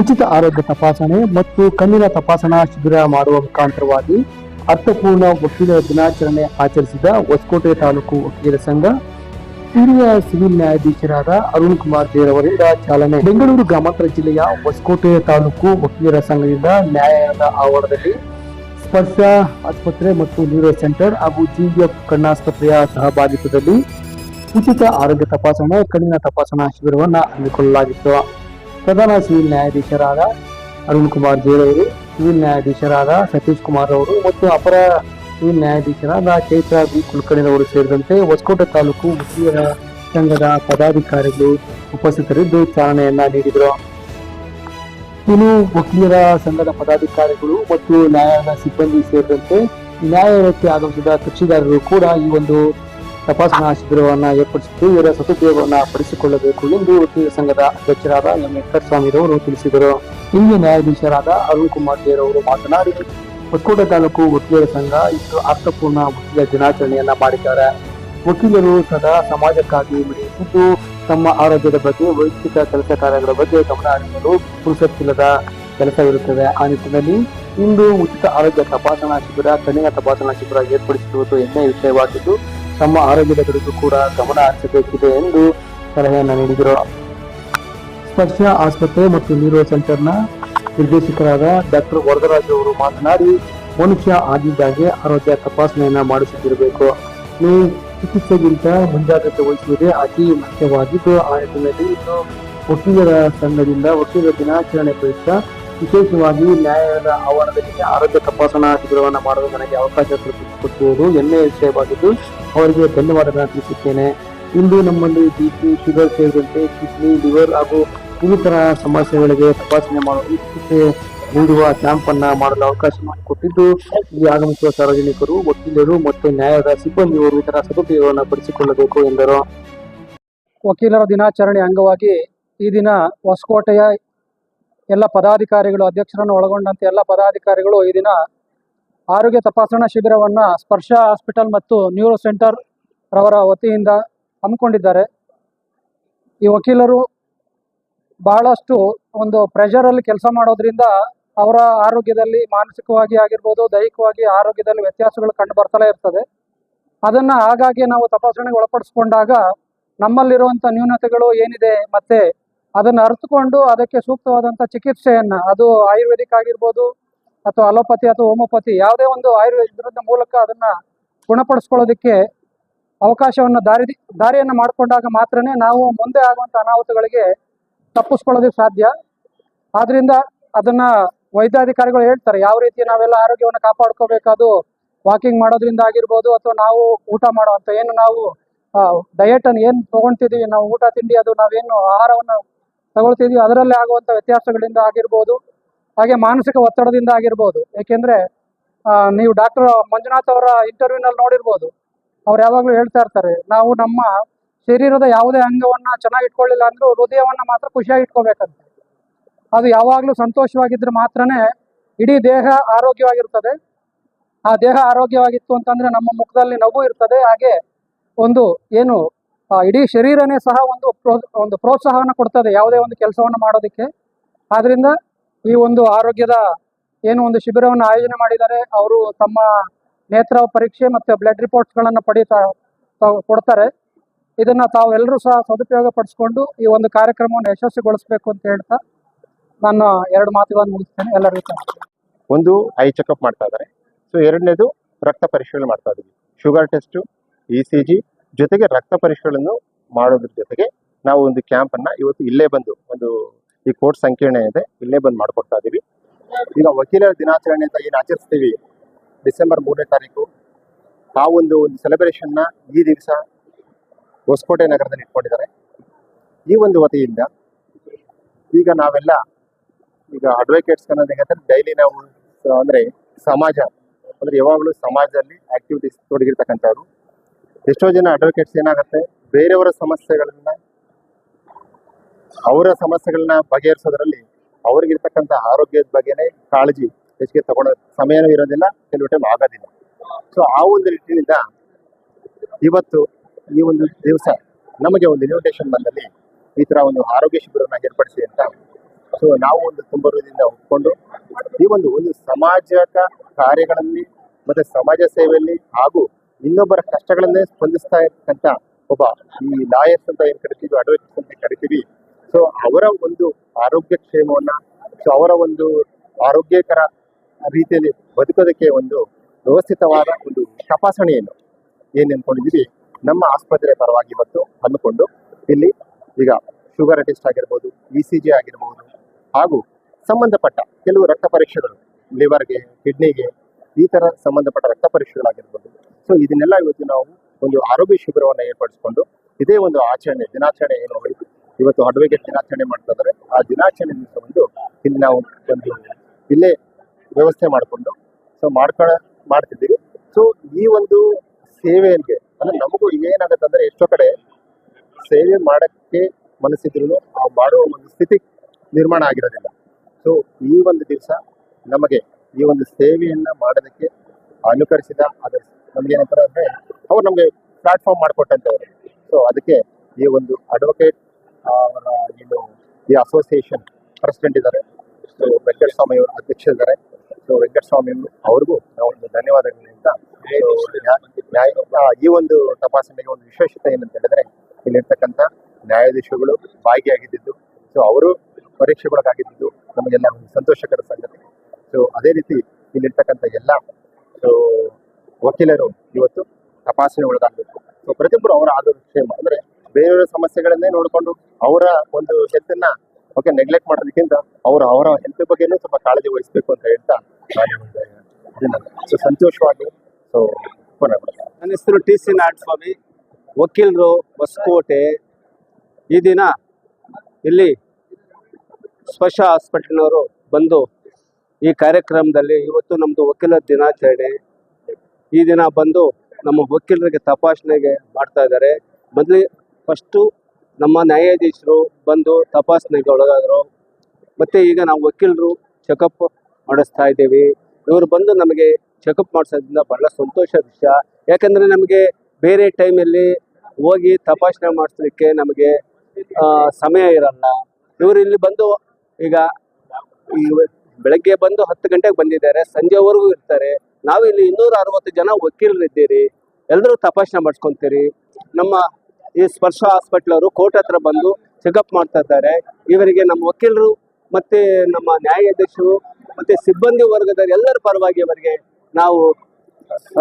ಉಚಿತ ಆರೋಗ್ಯ ತಪಾಸಣೆ ಮತ್ತು ಕಣ್ಣಿನ ತಪಾಸಣಾ ಶಿಬಿರ ಮಾಡುವ ಮುಖಾಂತರವಾಗಿ ಅರ್ಥಪೂರ್ಣ ವಕೀಲರ ದಿನಾಚರಣೆ ಆಚರಿಸಿದ ಹೊಸಕೋಟೆ ತಾಲೂಕು ವಕೀಲರ ಸಂಘ ಹಿರಿಯ ಸಿವಿಲ್ ನ್ಯಾಯಾಧೀಶರಾದ ಅರುಣ್ ಕುಮಾರ್ ದೇವರಿಂದ ಚಾಲನೆ. ಬೆಂಗಳೂರು ಗ್ರಾಮಾಂತರ ಜಿಲ್ಲೆಯ ಹೊಸಕೋಟೆ ತಾಲೂಕು ವಕೀಲರ ಸಂಘದಿಂದ ನ್ಯಾಯಾಲಯದ ಆವರಣದಲ್ಲಿ ಸ್ಪರ್ಶ ಆಸ್ಪತ್ರೆ ಮತ್ತು ನ್ಯೂರೋ ಸೆಂಟರ್ ಹಾಗೂ ಜಿಎಫ್ ಕಣ್ಣಾಸ್ಪತ್ರೆಯ ಸಹಭಾಗಿತ್ವದಲ್ಲಿ ಉಚಿತ ಆರೋಗ್ಯ ತಪಾಸಣೆ, ಕಣ್ಣಿನ ತಪಾಸಣಾ ಶಿಬಿರವನ್ನು ಹಮ್ಮಿಕೊಳ್ಳಲಾಗಿತ್ತು. ಪ್ರಧಾನ ಸಿವಿಲ್ ನ್ಯಾಯಾಧೀಶರಾದ ಅರುಣ್ ಕುಮಾರ್ ಜೇರವರು, ಸಿವಿಲ್ ನ್ಯಾಯಾಧೀಶರಾದ ಸತೀಶ್ ಕುಮಾರ್ ಅವರು ಮತ್ತು ಅಪರ ಸಿವಿಲ್ ನ್ಯಾಯಾಧೀಶರಾದ ಚೈತ್ರ ಬಿ ಕುಲಕರ್ಣಿರವರು ಸೇರಿದಂತೆ ಹೊಸಕೋಟೆ ತಾಲೂಕು ಮುಸ್ಲಿಮರ ಸಂಘದ ಪದಾಧಿಕಾರಿಗಳು ಉಪಸ್ಥಿತರಿದ್ದು ಚಾಲನೆಯನ್ನ ನೀಡಿದರು. ಇನ್ನು ವಕೀಲರ ಸಂಘದ ಪದಾಧಿಕಾರಿಗಳು ಮತ್ತು ನ್ಯಾಯಾಲಯದ ಸಿಬ್ಬಂದಿ ಸೇರಿದಂತೆ ನ್ಯಾಯಾಲಯಕ್ಕೆ ಆಗಮಿಸಿದ ಕಕ್ಷಿದಾರರು ಕೂಡ ಈ ಒಂದು ತಪಾಸಣಾ ಶಿಬಿರವನ್ನು ಏರ್ಪಡಿಸಿದ್ದು, ಇವರ ಸದುಪಯೋಗವನ್ನು ಪಡಿಸಿಕೊಳ್ಳಬೇಕು ಎಂದು ವಕೀಲ ಸಂಘದ ಅಧ್ಯಕ್ಷರಾದ ಎಂ. ವೆಂಕಟಸ್ವಾಮಿರವರು ತಿಳಿಸಿದರು. ಹಿರಿಯ ನ್ಯಾಯಾಧೀಶರಾದ ಅರುಣ್ ಕುಮಾರ್ ದೇರ್ ಅವರು ಮಾತನಾಡಿ ಒಕ್ಕೂಟ ತಾಲೂಕು ವಕೀಲರ ಸಂಘ ಇಂದು ಅರ್ಥಪೂರ್ಣ ವಕೀಲ ದಿನಾಚರಣೆಯನ್ನ ಮಾಡಿದ್ದಾರೆ. ವಕೀಲರು ಸದಾ ಸಮಾಜಕ್ಕಾಗಿ ಮಿಡಿಯುತ್ತಿದ್ದು ತಮ್ಮ ಆರೋಗ್ಯದ ಬಗ್ಗೆ, ವೈಯಕ್ತಿಕ ಕೆಲಸ ಕಾರ್ಯಗಳ ಬಗ್ಗೆ ಗಮನ ಹರಿಸಲು ಪುರುಸತ್ತಿಲ್ಲದ ಕೆಲಸವಿರುತ್ತದೆ. ಆ ನಿಟ್ಟಿನಲ್ಲಿ ಇಂದು ಉಚಿತ ಆರೋಗ್ಯ ತಪಾಸಣಾ ಶಿಬಿರ, ಕಣ್ಣಿನ ತಪಾಸಣಾ ಶಿಬಿರ ಏರ್ಪಡಿಸಿರುವುದು ಎಣ್ಣೆ ವಿಷಯವಾಗಿದ್ದು ತಮ್ಮ ಆರೋಗ್ಯದ ಕಡೆಗೂ ಕೂಡ ಗಮನ ಹರಿಸಬೇಕಿದೆ ಎಂದು ಸಲಹೆಯನ್ನು ನೀಡಿದರು. ಸ್ಪರ್ಶ ಆಸ್ಪತ್ರೆ ಮತ್ತು ನೀರೋ ಸೆಂಟರ್ನ ನಿರ್ದೇಶಕರಾದ ಡಾಕ್ಟರ್ ವರದರಾಜ್ ಅವರು ಮಾತನಾಡಿ, ಮನುಷ್ಯ ಆಗಿದ್ದಾಗೆ ಆರೋಗ್ಯ ತಪಾಸಣೆಯನ್ನ ಮಾಡಿಸುತ್ತಿರಬೇಕು. ನೀವು ಚಿಕಿತ್ಸೆಗಿಂತ ಮುಂಜಾಗ್ರತೆ ವಹಿಸುವುದೇ ಅತಿ ಮುಖ್ಯವಾಗಿದ್ದು, ಆ ನಿಟ್ಟಿನಲ್ಲಿ ಇನ್ನು ವಕೀಲರ ಸಂಘದಿಂದ ವಕೀಲರ ದಿನಾಚರಣೆ ಪ್ರಯುಕ್ತ ವಿಶೇಷವಾಗಿ ನ್ಯಾಯಾಲಯದ ಆವರಣದಲ್ಲಿ ಆರೋಗ್ಯ ತಪಾಸಣಾ ಶಿಬಿರವನ್ನು ಮಾಡಲು ನನಗೆ ಅವಕಾಶ ಕೊಟ್ಟಿರುವುದು ಹೆಮ್ಮೆಯ ವಿಷಯವಾಗಿದ್ದು ಅವರಿಗೆ ಧನ್ಯವಾದಗಳನ್ನು ತಿಳಿಸುತ್ತೇನೆ. ಇಂದು ನಮ್ಮಲ್ಲಿ ಬಿಪಿ, ಶುಗರ್ ಸೇರಿದಂತೆ ಕಿಡ್ನಿ, ಲಿವರ್ ಹಾಗೂ ಇನ್ನಿತರ ಸಮಸ್ಯೆಗಳಿಗೆ ತಪಾಸಣೆ ಮಾಡಲು ಚಿಕಿತ್ಸೆ ನೀಡುವ ಕ್ಯಾಂಪ್ ಅನ್ನ ಮಾಡಲು ಅವಕಾಶ ಮಾಡಿಕೊಟ್ಟಿದ್ದು ಇಲ್ಲಿ ಆಗಮಿಸುವ ಸಾರ್ವಜನಿಕರು, ವಕೀಲರು ಮತ್ತು ನ್ಯಾಯದ ಸಿಬ್ಬಂದಿಯವರು ಇತರ ಸದುಪಯೋಗವನ್ನು ಪಡಿಸಿಕೊಳ್ಳಬೇಕು ಎಂದರು. ವಕೀಲರ ದಿನಾಚರಣೆ ಅಂಗವಾಗಿ ಈ ದಿನ ಹೊಸಕೋಟೆಯ ಎಲ್ಲ ಪದಾಧಿಕಾರಿಗಳು, ಅಧ್ಯಕ್ಷರನ್ನು ಒಳಗೊಂಡಂತೆ ಎಲ್ಲ ಪದಾಧಿಕಾರಿಗಳು ಈ ದಿನ ಆರೋಗ್ಯ ತಪಾಸಣಾ ಶಿಬಿರವನ್ನ ಸ್ಪರ್ಶ ಹಾಸ್ಪಿಟಲ್ ಮತ್ತು ನ್ಯೂರೋ ಸೆಂಟರ್ ರವರ ವತಿಯಿಂದ ಹಮ್ಮಿಕೊಂಡಿದ್ದಾರೆ. ಈ ವಕೀಲರು ಬಹಳಷ್ಟು ಒಂದು ಪ್ರೆಷರಲ್ಲಿ ಕೆಲಸ ಮಾಡೋದ್ರಿಂದ ಅವರ ಆರೋಗ್ಯದಲ್ಲಿ ಮಾನಸಿಕವಾಗಿ ಆಗಿರ್ಬೋದು, ದೈಹಿಕವಾಗಿ ಆರೋಗ್ಯದಲ್ಲಿ ವ್ಯತ್ಯಾಸಗಳು ಕಂಡು ಬರ್ತಲೇ ಇರ್ತದೆ. ಅದನ್ನ ಹಾಗಾಗಿ ನಾವು ತಪಾಸಣೆಗೆ ಒಳಪಡಿಸ್ಕೊಂಡಾಗ ನಮ್ಮಲ್ಲಿರುವಂಥ ನ್ಯೂನತೆಗಳು ಏನಿದೆ ಮತ್ತೆ ಅದನ್ನು ಅರ್ಥಕೊಂಡು ಅದಕ್ಕೆ ಸೂಕ್ತವಾದಂಥ ಚಿಕಿತ್ಸೆಯನ್ನ, ಅದು ಆಯುರ್ವೇದಿಕ್ ಆಗಿರ್ಬೋದು ಅಥವಾ ಅಲೋಪತಿ ಅಥವಾ ಹೋಮೋಪತಿ ಯಾವುದೇ ಒಂದು ಆಯುರ್ವೇದ ಮೂಲಕ ಅದನ್ನ ಗುಣಪಡಿಸ್ಕೊಳ್ಳೋದಕ್ಕೆ ಅವಕಾಶವನ್ನು ದಾರಿ, ದಾರಿಯನ್ನು ಮಾಡಿಕೊಂಡಾಗ ಮಾತ್ರನೇ ನಾವು ಮುಂದೆ ಆಗುವಂಥ ಅನಾಹುತಗಳಿಗೆ ತಪ್ಪಿಸ್ಕೊಳ್ಳೋದಕ್ಕೆ ಸಾಧ್ಯ. ಆದ್ರಿಂದ ಅದನ್ನ ವೈದ್ಯಾಧಿಕಾರಿಗಳು ಹೇಳ್ತಾರೆ, ಯಾವ ರೀತಿ ನಾವೆಲ್ಲ ಆರೋಗ್ಯವನ್ನು ಕಾಪಾಡ್ಕೋಬೇಕಾದು ವಾಕಿಂಗ್ ಮಾಡೋದ್ರಿಂದ ಆಗಿರ್ಬೋದು ಅಥವಾ ನಾವು ಊಟ ಮಾಡೋ ಅಂತ ಏನು ನಾವು ಡಯಟ್ ಅನ್ನು ಏನು ತೊಗೊಳ್ತಿದ್ದೀವಿ ನಾವು ಊಟ, ತಿಂಡಿ, ಅದು ನಾವೇನು ಆಹಾರವನ್ನು ತಗೊಳ್ತಿದೀವಿ. ಅದರಲ್ಲಿ ಆಗುವಂಥ ವ್ಯತ್ಯಾಸಗಳಿಂದ ಆಗಿರ್ಬೋದು, ಹಾಗೆ ಮಾನಸಿಕ ಒತ್ತಡದಿಂದ ಆಗಿರ್ಬೋದು. ಏಕೆಂದ್ರೆ ನೀವು ಡಾಕ್ಟರ್ ಮಂಜುನಾಥ್ ಅವರ ಇಂಟರ್ವ್ಯೂನಲ್ಲಿ ನೋಡಿರ್ಬೋದು. ಅವ್ರು ಯಾವಾಗಲೂ ಹೇಳ್ತಾ ಇರ್ತಾರೆ, ನಾವು ನಮ್ಮ ಶರೀರದ ಯಾವುದೇ ಅಂಗವನ್ನ ಚೆನ್ನಾಗಿ ಇಟ್ಕೊಳ್ಳಿಲ್ಲ ಅಂದರೂ ಹೃದಯವನ್ನ ಮಾತ್ರ ಖುಷಿಯಾಗಿ ಇಟ್ಕೋಬೇಕಂತ. ಅದು ಯಾವಾಗಲೂ ಸಂತೋಷವಾಗಿದ್ರೆ ಮಾತ್ರನೇ ಇಡೀ ದೇಹ ಆರೋಗ್ಯವಾಗಿರ್ತದೆ. ಆ ದೇಹ ಆರೋಗ್ಯವಾಗಿತ್ತು ಅಂತಂದ್ರೆ ನಮ್ಮ ಮುಖದಲ್ಲಿ ನಗು ಇರ್ತದೆ. ಹಾಗೆ ಒಂದು ಏನು ಇಡೀ ಶರೀರನೇ ಸಹ ಒಂದು ಒಂದು ಪ್ರೋತ್ಸಾಹವನ್ನು ಕೊಡ್ತದೆ, ಯಾವುದೇ ಒಂದು ಕೆಲಸವನ್ನು ಮಾಡೋದಕ್ಕೆ. ಆದ್ರಿಂದ ಈ ಒಂದು ಆರೋಗ್ಯದ ಏನು ಒಂದು ಶಿಬಿರವನ್ನು ಆಯೋಜನೆ ಮಾಡಿದ್ದಾರೆ, ಅವರು ತಮ್ಮ ನೇತ್ರ ಪರೀಕ್ಷೆ ಮತ್ತು ಬ್ಲಡ್ ರಿಪೋರ್ಟ್ಸ್ಗಳನ್ನು ಪಡೀತಾ, ತಾವು ಕೊಡ್ತಾರೆ. ಇದನ್ನ ತಾವೆಲ್ಲರೂ ಸಹ ಸದುಪಯೋಗ ಪಡಿಸ್ಕೊಂಡು ಈ ಒಂದು ಕಾರ್ಯಕ್ರಮವನ್ನು ಯಶಸ್ವಿಗೊಳಿಸಬೇಕು ಅಂತ ಹೇಳ್ತಾ ನಾನು ಎರಡು ಮಾತುಗಳನ್ನು ಮುಗಿಸ್ತೇನೆ. ಎಲ್ಲರಿಗೂ ಒಂದು, ಐ ಚೆಕಪ್ ಮಾಡ್ತಾ ಇದ್ದಾರೆ. ಸೊ, ಎರಡನೇದು ರಕ್ತ ಪರಿಶೀಲನೆ ಮಾಡ್ತಾ ಇದ್ದೀವಿ. Sugar test, E C G ಜೊತೆಗೆ ರಕ್ತ ಪರೀಕ್ಷೆಗಳನ್ನು ಮಾಡೋದ್ರ ಜೊತೆಗೆ ನಾವು ಒಂದು ಕ್ಯಾಂಪ್ ಅನ್ನ ಇವತ್ತು ಇಲ್ಲೇ ಬಂದು ಒಂದು ಈ ಕೋರ್ಟ್ ಸಂಕೀರ್ಣ ಇದೆ, ಇಲ್ಲೇ ಬಂದು ಮಾಡ್ಕೊಡ್ತಾ ಇದೀವಿ. ಈಗ ವಕೀಲರ ದಿನಾಚರಣೆ ಅಂತ ಏನು ಆಚರಿಸ್ತೀವಿ? ಡಿಸೆಂಬರ್ ಮೂರನೇ ತಾರೀಕು. ಆ ಒಂದು ಒಂದು ಸೆಲೆಬ್ರೇಷನ್ನ ಈ ದಿವಸ ಹೊಸಕೋಟೆ ನಗರದಲ್ಲಿ ಇಟ್ಕೊಂಡಿದ್ದಾರೆ. ಈ ಒಂದು ವತಿಯಿಂದ ಈಗ ನಾವೆಲ್ಲ ಈಗ ಅಡ್ವೊಕೇಟ್ಸ್ ಅನ್ನೋದು ಡೈಲಿ ನಾವು ಅಂದ್ರೆ ಸಮಾಜ, ಅಂದ್ರೆ ಯಾವಾಗಲೂ ಸಮಾಜದಲ್ಲಿ ಆಕ್ಟಿವಿಟೀಸ್ ತೊಡಗಿರ್ತಕ್ಕಂಥವ್ರು. ಎಷ್ಟೋ ಜನ ಅಡ್ವೊಕೇಟ್ಸ್ ಏನಾಗುತ್ತೆ? ಬೇರೆಯವರ ಸಮಸ್ಯೆಗಳನ್ನ, ಅವರ ಸಮಸ್ಯೆಗಳನ್ನ ಬಗೆಹರಿಸೋದ್ರಲ್ಲಿ ಅವ್ರಿಗಿರ್ತಕ್ಕಂಥ ಆರೋಗ್ಯದ ಬಗ್ಗೆನೇ ಕಾಳಜಿ ಹೆಚ್ಚಿಗೆ ತಗೊಳೋ ಸಮಯನೂ ಇರೋದಿಲ್ಲ, ಕೆಲವು ಟೈಮ್ ಆಗೋದಿಲ್ಲ. ಸೊ ಆ ಒಂದು ನಿಟ್ಟಿನಿಂದ ಇವತ್ತು ಈ ಒಂದು ದಿವಸ ನಮಗೆ ಒಂದು ಇನ್ವಿಟೇಷನ್ ಬಂದಲ್ಲಿ ಈ ತರ ಒಂದು ಆರೋಗ್ಯ ಶಿಬಿರವನ್ನು ಏರ್ಪಡಿಸಿ ಅಂತ ಸೊ, ನಾವು ಒಂದು ತುಂಬ ಒಪ್ಪಿಕೊಂಡು ಈ ಒಂದು ಒಂದು ಸಮಾಜದ ಕಾರ್ಯಗಳಲ್ಲಿ ಮತ್ತೆ ಸಮಾಜ ಸೇವೆಯಲ್ಲಿ ಹಾಗೂ ಇನ್ನೊಬ್ಬರ ಕಷ್ಟಗಳನ್ನೇ ಸ್ಪಂದಿಸ್ತಾ ಇರ್ತಕ್ಕಂಥ ಒಬ್ಬ ಈ ಲಾಯರ್ಸ್ ಅಂತ ಏನ್ ಕರಿತೀವಿ ಅಡ್ವೊಕೇಟ್ಸ್ ಅಂತ ಕರಿತೀವಿ. ಸೊ ಅವರ ಒಂದು ಆರೋಗ್ಯ ಕ್ಷೇಮವನ್ನ ಸೊ ಅವರ ಒಂದು ಆರೋಗ್ಯಕರ ರೀತಿಯಲ್ಲಿ ಬದುಕೋದಕ್ಕೆ ಒಂದು ವ್ಯವಸ್ಥಿತವಾದ ಒಂದು ತಪಾಸಣೆಯನ್ನು ಏನ್ ಅನ್ಕೊಂಡಿದೀವಿ, ನಮ್ಮ ಆಸ್ಪತ್ರೆ ಪರವಾಗಿ ಇವತ್ತು ಅಂದುಕೊಂಡು ಇಲ್ಲಿ ಈಗ ಶುಗರ್ ಟೆಸ್ಟ್ ಆಗಿರ್ಬೋದು ಇ ಸಿ ಜಿ ಆಗಿರ್ಬೋದು, ಹಾಗೂ ಸಂಬಂಧಪಟ್ಟ ಕೆಲವು ರಕ್ತ ಪರೀಕ್ಷೆಗಳು ಲಿವರ್ಗೆ ಕಿಡ್ನಿಗೆ ಈ ತರ ಸಂಬಂಧಪಟ್ಟ ರಕ್ತ ಪರೀಕ್ಷೆಗಳಾಗಿರ್ಬೋದು ಸೊ ಇದನ್ನೆಲ್ಲ ಇವತ್ತು ನಾವು ಒಂದು ಆರೋಗ್ಯ ಶಿಬಿರವನ್ನು ಏರ್ಪಡಿಸಿಕೊಂಡು ಇದೇ ಒಂದು ಆಚರಣೆ, ದಿನಾಚರಣೆ ಏನು ಇವತ್ತು ಅಡ್ವೊಕೇಟ್ ದಿನಾಚರಣೆ ಮಾಡ್ತಾ ಇದ್ದಾರೆ. ಆ ದಿನಾಚರಣೆ ಒಂದು ಇಲ್ಲಿ ನಾವು ಒಂದು ಇಲ್ಲೇ ವ್ಯವಸ್ಥೆ ಮಾಡಿಕೊಂಡು ಸೊ ಮಾಡ್ಕೊಳ ಮಾಡ್ತಿದ್ದೀವಿ. ಸೊ ಈ ಒಂದು ಸೇವೆಗೆ, ಅಂದ್ರೆ ನಮಗೂ ಏನಾಗುತ್ತೆ ಅಂದ್ರೆ ಎಷ್ಟೋ ಕಡೆ ಸೇವೆ ಮಾಡಕ್ಕೆ ಮನಸ್ಸಿದ್ರು ಆ ಮಾಡುವ ಒಂದು ಸ್ಥಿತಿ ನಿರ್ಮಾಣ ಆಗಿರೋದಿಲ್ಲ. ಸೊ ಈ ಒಂದು ದಿವಸ ನಮಗೆ ಈ ಒಂದು ಸೇವೆಯನ್ನ ಮಾಡೋದಕ್ಕೆ ಅನುಕರಿಸಿದ ಅದರ ನಮ್ಗೆ ಏನಂತಾರೆ ಅಂದ್ರೆ ಅವ್ರು ನಮಗೆ ಪ್ಲಾಟ್ಫಾರ್ಮ್ ಮಾಡಿಕೊಟ್ಟಂತವ್ರು. ಸೊ ಅದಕ್ಕೆ ಈ ಒಂದು ಅಡ್ವೊಕೇಟ್ ಅವರ ಏನು ಈ ಅಸೋಸಿಯೇಷನ್ ಪ್ರೆಸಿಡೆಂಟ್ ಇದ್ದಾರೆ. ಸೊ ವೆಂಕಟಸ್ವಾಮಿ ಅವರು ಅಧ್ಯಕ್ಷ ಇದ್ದಾರೆ ಸೊ ವೆಂಕಟಸ್ವಾಮಿ ಅವರು ಅವ್ರಿಗೂ ನಾವು ಒಂದು ಧನ್ಯವಾದಗಳು ಅಂತ. So, ನ್ಯಾ- ನ್ಯಾಯ ಈ ಒಂದು ತಪಾಸಣೆಗೆ ಒಂದು ವಿಶೇಷತೆ ಏನಂತ ಹೇಳಿದ್ರೆ ಇಲ್ಲಿರ್ತಕ್ಕಂಥ ನ್ಯಾಯಾಧೀಶಗಳು ಭಾಗಿಯಾಗಿದ್ದು ಸೊ ಅವರು ಪರೀಕ್ಷೆಗೊಳಗಾಗಿದ್ದು ನಮಗೆಲ್ಲ ಒಂದು ಸಂತೋಷಕರ ಸಂಗತಿ. ಸೊ ಅದೇ ರೀತಿ ಇಲ್ಲಿರ್ತಕ್ಕಂಥ ಎಲ್ಲ ಸೊ ವಕೀಲರು ಇವತ್ತು ತಪಾಸಣೆ ಒಳಗಾಗಬೇಕು. ಸೊ ಪ್ರತಿಯೊಬ್ಬರು ಅವರ ಆರೋಗ್ಯ ಕ್ಷೇಮ. ಅಂದ್ರೆ ಬೇರೆಯವರ ಸಮಸ್ಯೆಗಳನ್ನೇ ನೋಡಿಕೊಂಡು ಅವರ ಒಂದು ಹೆಲ್ತನ್ನ ಓಕೆ ನೆಗ್ಲೆಕ್ಟ್ ಮಾಡೋದಕ್ಕಿಂತ ಅವರು ಅವರ ಹೆಲ್ತ್ ಬಗ್ಗೆನೂ ಸ್ವಲ್ಪ ಕಾಳಜಿ ವಹಿಸಬೇಕು ಅಂತ ಹೇಳ್ತಾ ಸೊ ಸಂತೋಷವಾಗಿ ಸೊ. ನನ್ನ ಹೆಸರು ಟಿ ಸಿ ನಾಡಸ್ವಾಮಿ ವಕೀಲರು ಹೊಸಕೋಟೆ. ಈ ದಿನ ಇಲ್ಲಿ ಸ್ಪರ್ಶ ಹಾಸ್ಪಿಟಲ್ನವರು ಬಂದು ಈ ಕಾರ್ಯಕ್ರಮದಲ್ಲಿ ಇವತ್ತು ನಮ್ಮದು ವಕೀಲರ ದಿನಾಚರಣೆ. ಈ ದಿನ ಬಂದು ನಮ್ಮ ವಕೀಲರಿಗೆ ತಪಾಸಣೆಗೆ ಮಾಡ್ತಾ ಇದ್ದಾರೆ. ಮೊದಲು ಫಸ್ಟು ನಮ್ಮ ನ್ಯಾಯಾಧೀಶರು ಬಂದು ತಪಾಸಣೆಗೆ ಒಳಗಾದರು. ಮತ್ತು ಈಗ ನಾವು ವಕೀಲರು ಚೆಕಪ್ ಮಾಡಿಸ್ತಾ ಇದ್ದೀವಿ. ಇವರು ಬಂದು ನಮಗೆ ಚೆಕಪ್ ಮಾಡಿಸೋದ್ರಿಂದ ಬಹಳ ಸಂತೋಷ ವಿಷಯ. ಯಾಕಂದರೆ ನಮಗೆ ಬೇರೆ ಟೈಮಲ್ಲಿ ಹೋಗಿ ತಪಾಸಣೆ ಮಾಡಿಸ್ಲಿಕ್ಕೆ ನಮಗೆ ಸಮಯ ಇರಲ್ಲ. ಇವರು ಇಲ್ಲಿ ಬಂದು ಈಗ ಈ ಬೆಳಗ್ಗೆ ಬಂದು ಹತ್ತು ಗಂಟೆಗೆ ಬಂದಿದ್ದಾರೆ, ಸಂಜೆವರೆಗೂ ಇರ್ತಾರೆ. ನಾವು ಇಲ್ಲಿ ಇನ್ನೂರ ಅರವತ್ತು ಜನ ವಕೀಲರು ಇದ್ದೀರಿ ಎಲ್ಲರೂ ತಪಾಸಣೆ ಮಾಡಿಸ್ಕೊಂತೀರಿ. ನಮ್ಮ ಈ ಸ್ಪರ್ಶ ಹಾಸ್ಪಿಟ್ಲ್ ಅವರು ಕೋರ್ಟ್ ಹತ್ರ ಬಂದು ಚೆಕಪ್ ಮಾಡ್ತಾ ಇದ್ದಾರೆ. ಇವರಿಗೆ ನಮ್ಮ ವಕೀಲರು ಮತ್ತೆ ನಮ್ಮ ನ್ಯಾಯಾಧೀಶರು ಮತ್ತೆ ಸಿಬ್ಬಂದಿ ವರ್ಗದ ಎಲ್ಲರ ಪರವಾಗಿ ಅವರಿಗೆ ನಾವು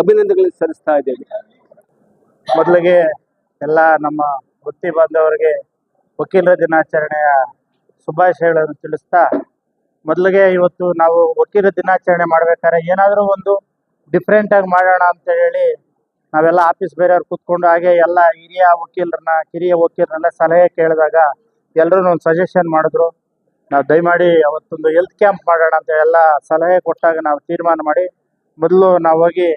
ಅಭಿನಂದನೆಗಳನ್ನು ಸಲ್ಲಿಸ್ತಾ ಇದ್ದೇವೆ. ಮೊದಲಿಗೆ ಎಲ್ಲ ನಮ್ಮ ವೃತ್ತಿ ಬಾಂಧವರಿಗೆ ವಕೀಲರ ದಿನಾಚರಣೆಯ ಶುಭಾಶಯಗಳನ್ನು ತಿಳಿಸ್ತಾ ಮೊದಲಿಗೆ ಇವತ್ತು ನಾವು ವಕೀಲರ ದಿನಾಚರಣೆ ಮಾಡ್ಬೇಕಾದ್ರೆ ಏನಾದರೂ ಒಂದು ಡಿಫ್ರೆಂಟ್ ಆಗಿ ಮಾಡೋಣ ಅಂತ ಹೇಳಿ ನಾವೆಲ್ಲ ಆಫೀಸ್ ಬೇರೆಯವ್ರು ಕೂತ್ಕೊಂಡು ಹಾಗೆ ಎಲ್ಲ ಹಿರಿಯ ವಕೀಲರನ್ನ, ಕಿರಿಯ ವಕೀಲರನ್ನ ಸಲಹೆ ಕೇಳಿದಾಗ ಎಲ್ಲರೂ ಒಂದು ಸಜೆಷನ್ ಮಾಡಿದ್ರು. ನಾವು ದಯಮಾಡಿ ಅವತ್ತೊಂದು ಹೆಲ್ತ್ ಕ್ಯಾಂಪ್ ಮಾಡೋಣ ಅಂತ ಎಲ್ಲ ಸಲಹೆ ಕೊಟ್ಟಾಗ ನಾವು ತೀರ್ಮಾನ ಮಾಡಿ ಮೊದಲು ನಾವು ಹೋಗಿ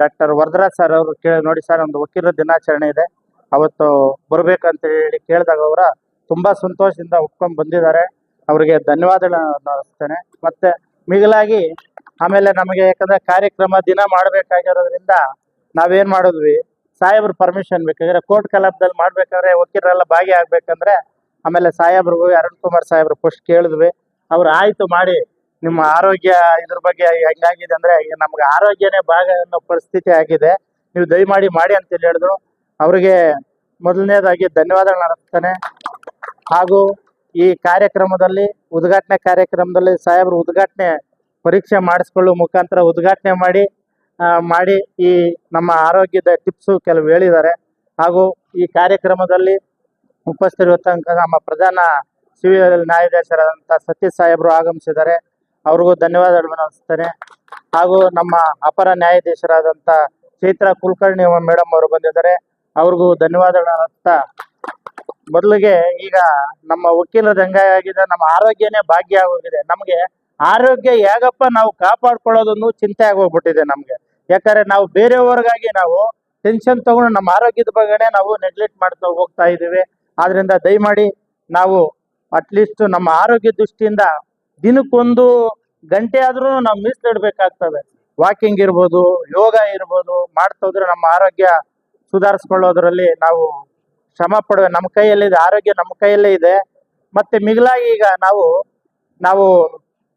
ಡಾಕ್ಟರ್ ವರದರಾಜ್ ಸರ್ ಅವರು ಕೇಳಿ ನೋಡಿ ಸರ್ ಒಂದು ವಕೀಲರ ದಿನಾಚರಣೆ ಇದೆ. ಅವತ್ತು ಬರ್ಬೇಕಂತ ಹೇಳಿ ಕೇಳಿದಾಗ ಅವರ ತುಂಬಾ ಸಂತೋಷದಿಂದ ಒಪ್ಕೊಂಡು ಬಂದಿದ್ದಾರೆ. ಅವರಿಗೆ ಧನ್ಯವಾದಗಳನ್ನು ಅರ್ಪಿಸ್ತೇನೆ ಮತ್ತೆ ಮಿಗಿಲಾಗಿ ಆಮೇಲೆ ನಮಗೆ ಯಾಕಂದ್ರೆ ಕಾರ್ಯಕ್ರಮ ದಿನ ಮಾಡಬೇಕಾಗಿರೋದ್ರಿಂದ ನಾವೇನ್ ಮಾಡಿದ್ವಿ? ಸಾಹೇಬ್ರ ಪರ್ಮಿಷನ್ ಬೇಕಾದ್ರೆ ಕೋರ್ಟ್ ಕಲಾಪದಲ್ಲಿ ಮಾಡ್ಬೇಕಾದ್ರೆ ವಕೀಲರೆಲ್ಲ ಭಾಗಿಯಾಗಬೇಕಂದ್ರೆ ಆಮೇಲೆ ಸಾಹೇಬ್ರಿಗೂ ಅರುಣ್ ಕುಮಾರ್ ಸಾಹೇಬ್ರು ಫಸ್ಟ್ ಕೇಳಿದ್ವಿ. ಅವ್ರು ಆಯ್ತು ಮಾಡಿ, ನಿಮ್ಮ ಆರೋಗ್ಯ ಇದ್ರ ಬಗ್ಗೆ ಹೆಂಗಾಗಿದೆ ಅಂದ್ರೆ ನಮ್ಗೆ ಆರೋಗ್ಯನೇ ಭಾಗ ಅನ್ನೋ ಪರಿಸ್ಥಿತಿ ಆಗಿದೆ. ನೀವು ದಯಮಾಡಿ ಮಾಡಿ ಅಂತ ಹೇಳಿ ಹೇಳಿದ್ರು. ಅವ್ರಿಗೆ ಮೊದಲನೇದಾಗಿ ಧನ್ಯವಾದಗಳನ್ನ ಅರ್ಪಿಸ್ತೇನೆ ಹಾಗೂ ಈ ಕಾರ್ಯಕ್ರಮದಲ್ಲಿ, ಉದ್ಘಾಟನೆ ಕಾರ್ಯಕ್ರಮದಲ್ಲಿ ಸಾಹೇಬ್ರು ಉದ್ಘಾಟನೆ ಪರೀಕ್ಷೆ ಮಾಡಿಸ್ಕೊಳ್ಳುವ ಮುಖಾಂತರ ಉದ್ಘಾಟನೆ ಮಾಡಿ ಮಾಡಿ ಈ ನಮ್ಮ ಆರೋಗ್ಯದ ಟಿಪ್ಸ್ ಕೆಲವು ಹೇಳಿದ್ದಾರೆ. ಹಾಗೂ ಈ ಕಾರ್ಯಕ್ರಮದಲ್ಲಿ ಉಪಸ್ಥಿತಿರುವಂತ ನಮ್ಮ ಪ್ರಧಾನ ಸಿವಿಲ್ ನ್ಯಾಯಾಧೀಶರಾದಂಥ ಸತೀಶ್ ಸಾಹೇಬರು ಆಗಮಿಸಿದ್ದಾರೆ. ಅವ್ರಿಗೂ ಧನ್ಯವಾದ ಅರ್ಪಿಸ್ತೇನೆ. ಹಾಗೂ ನಮ್ಮ ಅಪರ ನ್ಯಾಯಾಧೀಶರಾದಂಥ ಚೈತ್ರಾ ಕುಲಕರ್ಣಿ ಮೇಡಮ್ ಅವರು ಬಂದಿದ್ದಾರೆ. ಅವ್ರಿಗೂ ಧನ್ಯವಾದಗಳು ಅರ್ಪಿಸ್ತಾ ಮೊದಲಿಗೆ ಈಗ ನಮ್ಮ ವಕೀಲರ ಹೆಂಗಾಗಿದೆ ನಮ್ಮ ಆರೋಗ್ಯನೇ ಭಾಗ್ಯ ಆಗೋಗಿದೆ. ನಮಗೆ ಆರೋಗ್ಯ ಹೇಗಪ್ಪ ನಾವು ಕಾಪಾಡ್ಕೊಳ್ಳೋದನ್ನು ಚಿಂತೆ ಆಗೋಗ್ಬಿಟ್ಟಿದೆ ನಮ್ಗೆ. ಯಾಕಂದ್ರೆ ನಾವು ಬೇರೆಯವ್ರಿಗಾಗಿ ನಾವು ಟೆನ್ಷನ್ ತಗೊಂಡು ನಮ್ಮ ಆರೋಗ್ಯದ ಬಗ್ಗೆ ನಾವು ನೆಗ್ಲೆಕ್ಟ್ ಮಾಡ್ತಾ ಹೋಗ್ತಾ ಇದ್ದೀವಿ. ಆದ್ರಿಂದ ದಯಮಾಡಿ ನಾವು ಅಟ್ಲೀಸ್ಟ್ ನಮ್ಮ ಆರೋಗ್ಯ ದೃಷ್ಟಿಯಿಂದ ದಿನಕ್ಕೊಂದು ಗಂಟೆ ಆದ್ರೂ ನಾವು ಮೀಸಲಿಡ್ಬೇಕಾಗ್ತದೆ ವಾಕಿಂಗ್ ಇರ್ಬೋದು, ಯೋಗ ಇರ್ಬೋದು, ಮಾಡ್ತಾ ಹೋದ್ರೆ ನಮ್ಮ ಆರೋಗ್ಯ ಸುಧಾರಿಸ್ಕೊಳ್ಳೋದ್ರಲ್ಲಿ ನಾವು ಶ್ರಮ ಪಡುವ ನಮ್ಮ ಕೈಯಲ್ಲಿದೆ ಆರೋಗ್ಯ ನಮ್ಮ ಕೈಯಲ್ಲೇ ಇದೆ. ಮತ್ತೆ ಮಿಗಿಲಾಗಿ ಈಗ ನಾವು ನಾವು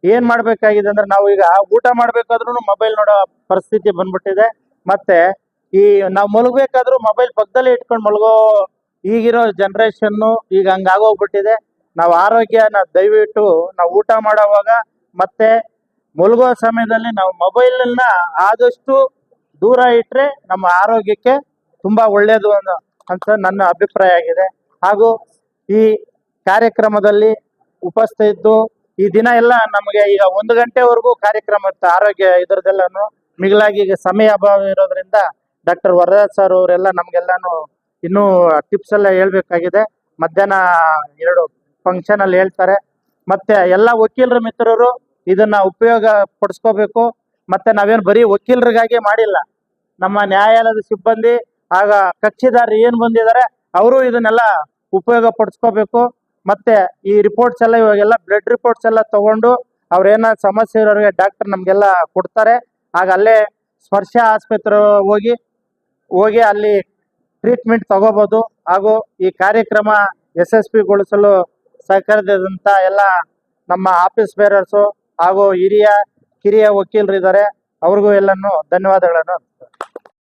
ಏನ್ ಮಾಡ್ಬೇಕಾಗಿದೆ ಅಂದ್ರೆ ನಾವು ಈಗ ಊಟ ಮಾಡ್ಬೇಕಾದ್ರೂ ಮೊಬೈಲ್ ನೋಡೋ ಪರಿಸ್ಥಿತಿ ಬಂದ್ಬಿಟ್ಟಿದೆ. ಮತ್ತೆ ಈ ನಾವು ಮಲಗಬೇಕಾದ್ರೂ ಮೊಬೈಲ್ ಪಕ್ಕದಲ್ಲಿ ಇಟ್ಕೊಂಡು ಮಲಗೋ ಈಗಿರೋ ಜನ್ರೇಷನ್ನು ಈಗ ಹಂಗಾಗೋಗ್ಬಿಟ್ಟಿದೆ ನಾವು ಆರೋಗ್ಯನ ದಯವಿಟ್ಟು ನಾವು ಊಟ ಮಾಡೋವಾಗ ಮತ್ತೆ ಮಲಗೋ ಸಮಯದಲ್ಲಿ ನಾವು ಮೊಬೈಲ್ನ ಆದಷ್ಟು ದೂರ ಇಟ್ಟರೆ ನಮ್ಮ ಆರೋಗ್ಯಕ್ಕೆ ತುಂಬಾ ಒಳ್ಳೆಯದು ಅನ್ನೋ- ಅಂತ ನನ್ನ ಅಭಿಪ್ರಾಯ ಆಗಿದೆ. ಹಾಗೂ ಈ ಕಾರ್ಯಕ್ರಮದಲ್ಲಿ ಉಪಸ್ಥಿತಿದ್ದು ಈ ದಿನ ಎಲ್ಲ ನಮಗೆ ಈಗ ಒಂದು ಗಂಟೆವರೆಗೂ ಕಾರ್ಯಕ್ರಮ ಇರುತ್ತೆ. ಆರೋಗ್ಯ ಇದರದೆಲ್ಲನು ಮಿಗಿಲಾಗಿ ಈಗ ಸಮಯ ಅಭಾವ ಇರೋದ್ರಿಂದ ಡಾಕ್ಟರ್ ವರದಾಸ್ ಸರ್ ಅವರೆಲ್ಲ ನಮ್ಗೆಲ್ಲಾನು ಇನ್ನೂ ಟಿಪ್ಸ್ ಎಲ್ಲ ಹೇಳ್ಬೇಕಾಗಿದೆ. ಮಧ್ಯಾಹ್ನ ಎರಡು ಫಂಕ್ಷನ್ ಅಲ್ಲಿ ಹೇಳ್ತಾರೆ. ಮತ್ತೆ ಎಲ್ಲ ವಕೀಲರ ಮಿತ್ರರು ಇದನ್ನ ಉಪಯೋಗ ಪಡಿಸ್ಕೋಬೇಕು. ಮತ್ತೆ ನಾವೇನು ಬರೀ ವಕೀಲರಿಗಾಗಿ ಮಾಡಿಲ್ಲ. ನಮ್ಮ ನ್ಯಾಯಾಲಯದ ಸಿಬ್ಬಂದಿ ಆಗ ಕಕ್ಷಿದಾರರು ಏನ್ ಬಂದಿದ್ದಾರೆ, ಅವರು ಇದನ್ನೆಲ್ಲ ಉಪಯೋಗ ಪಡಿಸ್ಕೋಬೇಕು. ಮತ್ತೆ ಈ ರಿಪೋರ್ಟ್ಸ್ ಎಲ್ಲ ಇವಾಗೆಲ್ಲ ಬ್ಲಡ್ ರಿಪೋರ್ಟ್ಸ್ ಎಲ್ಲ ತಗೊಂಡು ಅವ್ರೇನ ಸಮಸ್ಯೆ ಇರೋರಿಗೆ ಡಾಕ್ಟರ್ ನಮ್ಗೆಲ್ಲ ಕೊಡ್ತಾರೆ. ಆಗ ಅಲ್ಲೇ ಸ್ಪರ್ಶ ಆಸ್ಪತ್ರೆ ಹೋಗಿ ಹೋಗಿ ಅಲ್ಲಿ ಟ್ರೀಟ್ಮೆಂಟ್ ತಗೋಬಹುದು ಹಾಗೂ ಈ ಕಾರ್ಯಕ್ರಮ ಯಶಸ್ವಿಗೊಳಿಸಲು ಸಹಕರಿಸಿದಂತ ಎಲ್ಲ ನಮ್ಮ ಆಫೀಸ್ ಬೇರರ್ಸು ಹಾಗೂ ಹಿರಿಯ, ಕಿರಿಯ ವಕೀಲರು ಇದ್ದಾರೆ ಅವ್ರಿಗೂ ಎಲ್ಲಾನು ಧನ್ಯವಾದಗಳನ್ನು.